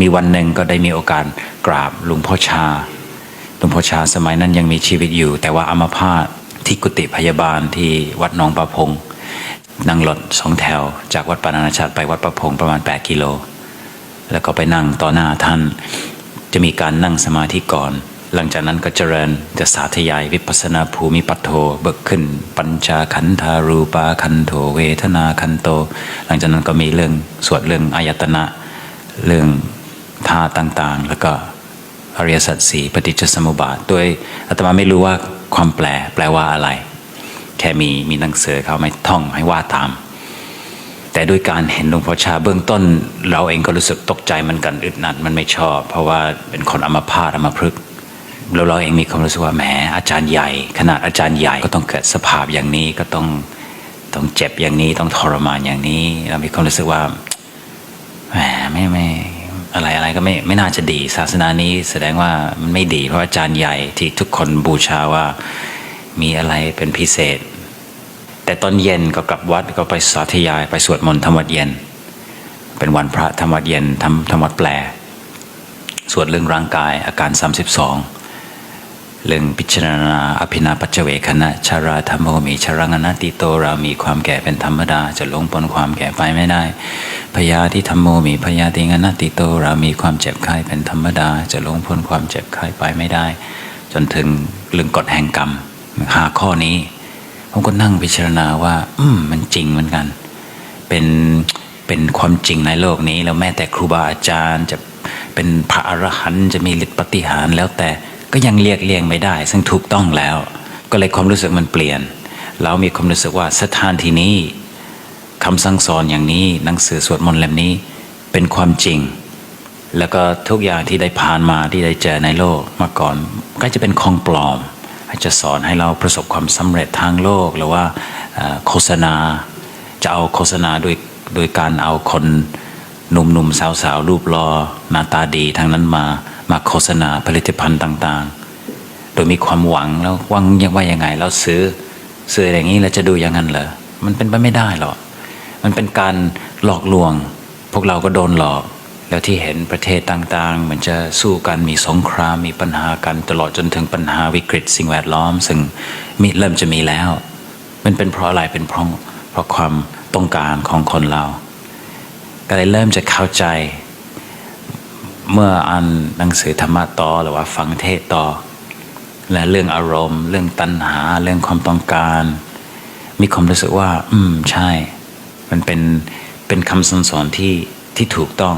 มีวันหนึ่งก็ได้มีโอกาสกราบหลวงพ่อชาหลวงพ่อชาสมัยนั้นยังมีชีวิตอยู่ แต่ว่าอัมาพาตที่กุฏิพยาบาลที่วัดหนองประพงนั่งรถสองแถว จากวัดปานานาชาติไปวัดประพงประมาณ 8 กิโล แล้วก็ไปนั่งต่อหน้าท่าน จะมีการนั่งสมาธิก่อน หลังจากนั้นก็เจริญจะสาธยายวิปัสนาภูมิปัตโทเบิกขึ้น ปัญจขันธารูปาคันโทเวทนาคันโต หลังจากนั้นก็มีเรื่องสวดเรื่องอายตนะเรื่อง ท่าต่างๆ แล้วก็อริยสัจสี่ปฏิจจสมุปบาทโดยอาตมาไม่รู้ว่าความแปลแปลว่าอะไร แค่มีมีหนังสือเขาไม่ท่องให้ว่าตาม แต่ด้วยการเห็นหลวงพ่อชาเบื้องต้น เราเองก็รู้สึกตกใจมันกันอึดอัดมันไม่ชอบ เพราะว่าเป็นคนอมพาตอมพฤกษ์แล้วเราเองมีความรู้สึกว่าแหมอาจารย์ใหญ่ ขนาดอาจารย์ใหญ่ก็ต้องเกิดสภาพอย่างนี้ก็ต้องต้องเจ็บอย่างนี้ต้องทรมานอย่างนี้ เรามีความรู้สึกว่าแหมไม่ไม่ อะไรอะไรก็ไม่ไม่น่าจะดี ศาสนานี้แสดงว่ามันไม่ดี เพราะอาจารย์ใหญ่ที่ทุกคนบูชาว่ามีอะไรเป็นพิเศษ แต่ตอนเย็นก็กลับวัดก็ไปสาธยาย ไปสวดมนต์ธรรมวัดเย็น เป็นวันพระธรรมวัดเย็นทำธรรมวัดแปล สวดเรื่องร่างกายอาการ 32 เรื่องพิจารณาอภินาปัจเจเวคณะชาราธรรมโมมีชรังอนัตติโตเรามีความแก่เป็นธรรมดา จะลงพ้นความแก่ไปไม่ได้พยาธิธรรมโมมีพยาธิงอนัตติโตเรามีความเจ็บไข้เป็นธรรมดา จะลงพ้นความเจ็บไข้ไปไม่ได้ จนถึงเรื่องกฎแห่งกรรมหาข้อนี้ผมก็นั่งพิจารณาว่า อืมมันจริงเหมือนกัน เป็นเป็นความจริงในโลกนี้ แล้วแม้แต่ครูบาอาจารย์จะเป็นพระอรหันต์จะมีฤทธิปฏิหารแล้วแต่ ก็ยังเรียกเรียงไม่ได้ ซึ่งถูกต้องแล้ว ก็เลยความรู้สึกมันเปลี่ยน เรามีความรู้สึกว่าสถานที่นี้คำสั่งสอนอย่างนี้หนังสือสวดมนต์เล่มนี้เป็นความจริง แล้วก็ทุกอย่างที่ได้ผ่านมาที่ได้เจอในโลกมาก่อน ก็จะเป็นของปลอม อาจจะสอนให้เราประสบความสำเร็จทางโลกหรือว่าโฆษณาจะเอาโฆษณาโดยโดยการเอาคนหนุ่มๆสาวๆรูปรอหน้าตาดีทางนั้นมา มาโฆษณาผลิตภัณฑ์ต่าง ๆ โดยมีความหวังแล้วหวังยังว่ายังไงแล้วซื้อซื้ออย่างนี้แล้วจะดูอย่างนั้นเหรอมันเป็นไปไม่ได้หรอกมันเป็นการหลอกลวง พวกเราก็โดนหลอก แล้วที่เห็นประเทศต่างๆเหมือนจะสู้กันมีสงครามมีปัญหากันตลอดจนถึงปัญหาวิกฤต สิ่งแวดล้อม ซึ่งมีเริ่มจะมีแล้ว มันเป็นเพราะอะไรเป็นเพราะเพราะความต้องการของคนเราก็เลยเริ่มจะเข้าใจ เมื่ออ่านหนังสือธรรมะต่อหรือว่าฟังเทศต่อ และเรื่องอารมณ์ เรื่องตัณหาเรื่องความต้องการ มีความรู้สึกว่า อืมใช่ มันเป็นเป็นคำสอนที่ที่ถูกต้อง